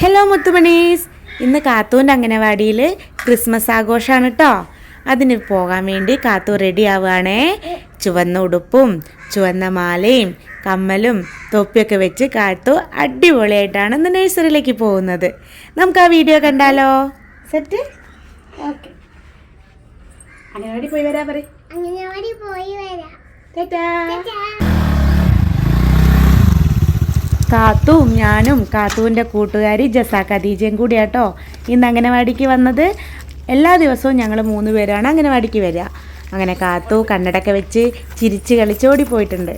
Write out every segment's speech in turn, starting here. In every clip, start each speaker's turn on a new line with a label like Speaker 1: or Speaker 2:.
Speaker 1: Hello മുത്തുമണീസ്. ഇന്ന് കാത്തൂന്റെ അംഗനവാടിയിൽ Christmas ആഘോഷമാണ് കേട്ടോ അതിന് പോകാൻ വേണ്ടി കാത്തു റെഡി ആവുകയാണേ. ചുവന്ന ഉടുപ്പും ചുവന്ന മാലയും കമ്മലും തൊപ്പിയൊക്കെ വെച്ച് കാത്തു അടിപൊളിയായിട്ടാണ് ഇന്ന് നഴ്സറിയിലേക്ക് പോകുന്നത്. നമുക്ക് ആ വീഡിയോ കണ്ടാലോ? സെറ്റ് ഓക്കെ അംഗനവാടി പോയി വരാ പറയും.
Speaker 2: അംഗനവാടി പോയി വരാം.
Speaker 1: കാത്തുവും ഞാനും കാത്തുവിന്റെ കൂട്ടുകാരി ജസ ഖദീജയും കൂടിയാട്ടോ. ഇന്ന് അംഗനവാടിക്ക് വന്നത് എല്ലാ ദിവസവും ഞങ്ങൾ മൂന്ന് പേരാണ് അംഗനവാടിക്ക് വരിക. അങ്ങനെ കാത്തു കണ്ണടൊക്കെ വെച്ച് ചിരിച്ച്
Speaker 2: കളിച്ചോടി പോയിട്ടുണ്ട്.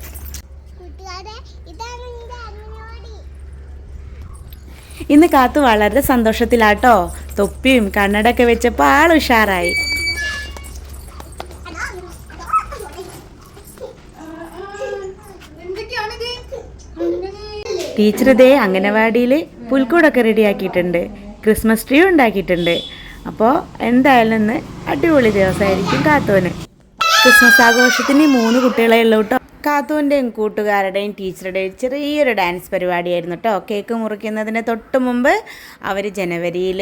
Speaker 1: ഇന്ന് കാത്തു വളരെ സന്തോഷത്തിലാട്ടോ. തൊപ്പിയും കണ്ണടൊക്കെ വെച്ചപ്പോൾ ആൾ ഉഷാറായി. ടീച്ചർ ഇതേ അംഗനവാടിയിൽ പുൽക്കൂടൊക്കെ റെഡിയാക്കിയിട്ടുണ്ട്. ക്രിസ്മസ് ട്രീ ഉണ്ടാക്കിയിട്ടുണ്ട്. അപ്പോൾ എന്തായാലും ഇന്ന് അടിപൊളി ദിവസമായിരിക്കും കാത്തോന്. ക്രിസ്മസ് ആഘോഷത്തിന് മൂന്ന് കുട്ടികളെ ഉള്ളൂ കാത്തുവിന്റെയും കൂട്ടുകാരുടെയും ടീച്ചറുടെയും ചെറിയൊരു ഡാൻസ് പരിപാടിയായിരുന്നു കേട്ടോ കേക്ക് മുറിക്കുന്നതിന് തൊട്ട് മുമ്പ് അവർ ജനുവരിയിൽ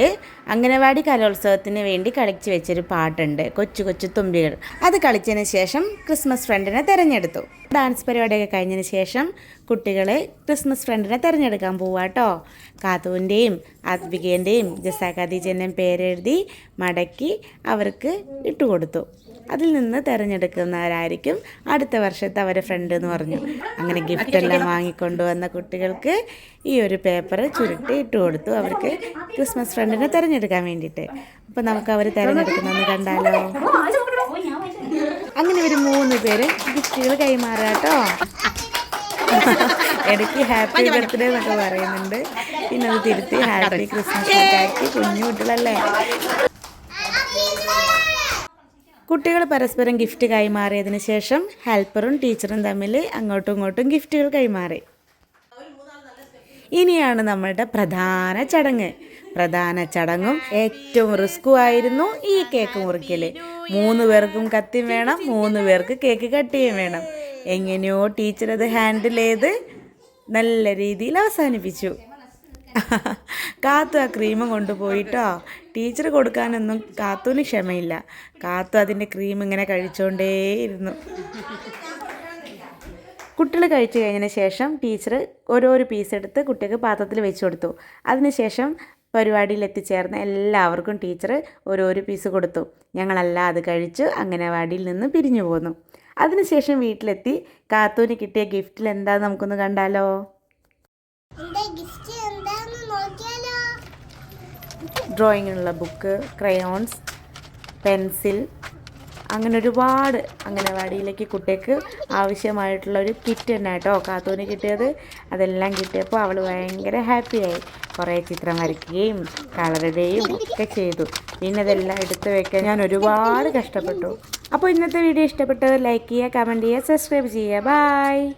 Speaker 1: അംഗനവാടി കലോത്സവത്തിന് വേണ്ടി കളിച്ച് വെച്ചൊരു പാട്ടുണ്ട്. കൊച്ചു കൊച്ചു തുമ്പികൾ. അത് കളിച്ചതിന് ശേഷം ക്രിസ്മസ് ഫ്രണ്ടിനെ തിരഞ്ഞെടുത്തു. ഡാൻസ് പരിപാടിയൊക്കെ കഴിഞ്ഞതിന് ശേഷം കുട്ടികൾ ക്രിസ്മസ് ഫ്രണ്ടിനെ തിരഞ്ഞെടുക്കാൻ പോവാ കേട്ടോ കാത്തുവിന്റെയും ആത്മികേന്റെയും ജസാഖാദീജന്റെയും പേരെഴുതി മടക്കി അവർക്ക് ഇട്ടുകൊടുത്തു. അതിൽ നിന്ന് തിരഞ്ഞെടുക്കുന്നവരായിരിക്കും അടുത്ത വർഷത്തെ അവരെ ഫ്രണ്ട് എന്ന് പറഞ്ഞു. അങ്ങനെ ഗിഫ്റ്റ് എല്ലാം വാങ്ങിക്കൊണ്ടുവന്ന കുട്ടികൾക്ക് ഈ ഒരു പേപ്പർ ചുരുട്ടി ഇട്ട് കൊടുത്തു. അവർക്ക് ക്രിസ്മസ് ഫ്രണ്ടിനെ തിരഞ്ഞെടുക്കാൻ വേണ്ടിയിട്ട്. അപ്പോൾ നമുക്ക് അവർ തിരഞ്ഞെടുക്കുന്നതെന്ന് കണ്ടാലോ? അങ്ങനെ ഒരു മൂന്ന് പേര് ഗിഫ്റ്റുകൾ കൈമാറുക കേട്ടോ. ഇടയ്ക്ക് ഹാപ്പി ബർത്ത്ഡേ എന്നൊക്കെ പറയുന്നുണ്ട്. പിന്നെ അത് തിരുത്തി ഹാപ്പി ക്രിസ്മസ് ആക്കി കുഞ്ഞു കുട്ടികളല്ലേ? കുട്ടികൾ പരസ്പരം ഗിഫ്റ്റ് കൈമാറിയതിന് ശേഷം ഹെൽപ്പറും ടീച്ചറും തമ്മിൽ അങ്ങോട്ടും ഇങ്ങോട്ടും ഗിഫ്റ്റുകൾ കൈമാറി. ഇനിയാണ് നമ്മളുടെ പ്രധാന ചടങ്ങ്. പ്രധാന ചടങ്ങും ഏറ്റവും റിസ്കും ആയിരുന്നു ഈ കേക്ക് മുറിക്കൽ മൂന്ന് പേർക്കും കത്തിയും വേണം മൂന്ന് പേർക്ക് കേക്ക് കട്ട് ചെയ്യും വേണം. എങ്ങനെയോ ടീച്ചർ അത് ഹാൻഡിൽ ചെയ്ത് നല്ല രീതിയിൽ അവസാനിപ്പിച്ചു. കാത്തു ആ ക്രീം കൊണ്ടുപോയിട്ടോ? ടീച്ചർ കൊടുക്കാനൊന്നും കാത്തുവിന് ക്ഷമയില്ല. കാത്തു അതിന്റെ ക്രീം ഇങ്ങനെ കഴിച്ചുകൊണ്ടേയിരുന്നു കുട്ടികൾ കഴിച്ചു കഴിഞ്ഞതിന് ശേഷം ടീച്ചർ ഓരോരോ പീസ് എടുത്ത് കുട്ടികൾക്ക് പാത്രത്തിൽ വെച്ച് കൊടുത്തു. അതിനുശേഷം പരിപാടിയിൽ എത്തിച്ചേർന്ന എല്ലാവർക്കും ടീച്ചർ ഓരോരോ പീസ് കൊടുത്തു. ഞങ്ങളെല്ലാം അത് കഴിച്ചു അംഗനവാടിയിൽ നിന്ന് പിരിഞ്ഞു പോന്നു. അതിനുശേഷം വീട്ടിലെത്തി കാത്തൂന് കിട്ടിയ ഗിഫ്റ്റിൽ എന്താ നമുക്കൊന്ന് കണ്ടാലോ? ഡ്രോയിങ്ങിനുള്ള ബുക്ക് ക്രയോൺസ് പെൻസിൽ അങ്ങനെ ഒരുപാട് അംഗനവാടിയിലേക്ക് കുട്ടിക്ക് ആവശ്യമായിട്ടുള്ള ഒരു കിറ്റ് തന്നെ കേട്ടോ. കാത്തൂന് കിട്ടിയത് അതെല്ലാം കിട്ടിയപ്പോൾ അവൾ ഭയങ്കര ഹാപ്പിയായി കുറേ ചിത്രം വരയ്ക്കുകയും കളറുകയും ഒക്കെ ചെയ്തു. പിന്നെ അതെല്ലാം എടുത്തു വെക്കാൻ ഞാൻ ഒരുപാട് കഷ്ടപ്പെട്ടു. അപ്പോൾ ഇന്നത്തെ വീഡിയോ ഇഷ്ടപ്പെട്ടത് ലൈക്ക് ചെയ്യുക കമന്റ് ചെയ്യുക സബ്സ്ക്രൈബ് ചെയ്യുക. ബായ്